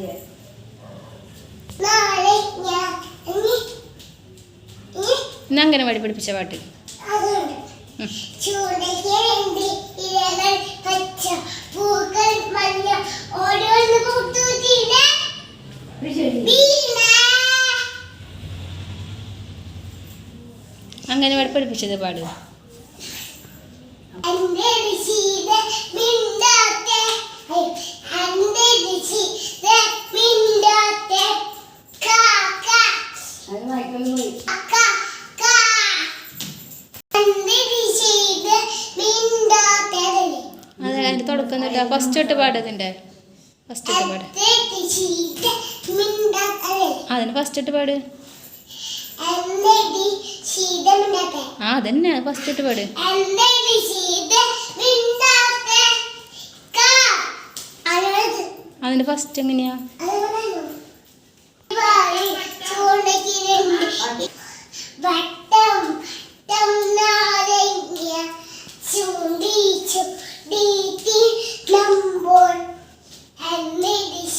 yes. ഇന്ന് അംഗനവാടി പഠിപ്പിച്ച പാട്ട്. വഴി പഠിപ്പിച്ചത് പാട്. ഋഷിയുടെ മിണ്ടാത്തെ അതല്ലേ? അതെ അതിന്റെ തുടക്കം എന്നിട്ട് ഫസ്റ്റ് തൊട്ട് പാട് അതിന്റെ ഫസ്റ്റ് തൊട്ട് പാട്. അതിന് ഫസ്റ്റ് തൊട്ട് പാട്. ആ അതന്നെ. ഫസ്റ്റ് തൊട്ട് പാട്. അതിന്റെ ഫസ്റ്റ് എങ്ങനെയാ?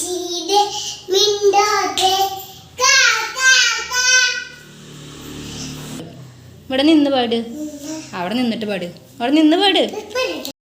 എന്നിടിശീത് മിണ്ടാതെ. ഇവിടെ നിന്ന് പാട്. അവിടെ നിന്നിട്ട് പാട്. അവിടെ നിന്ന് പാട്.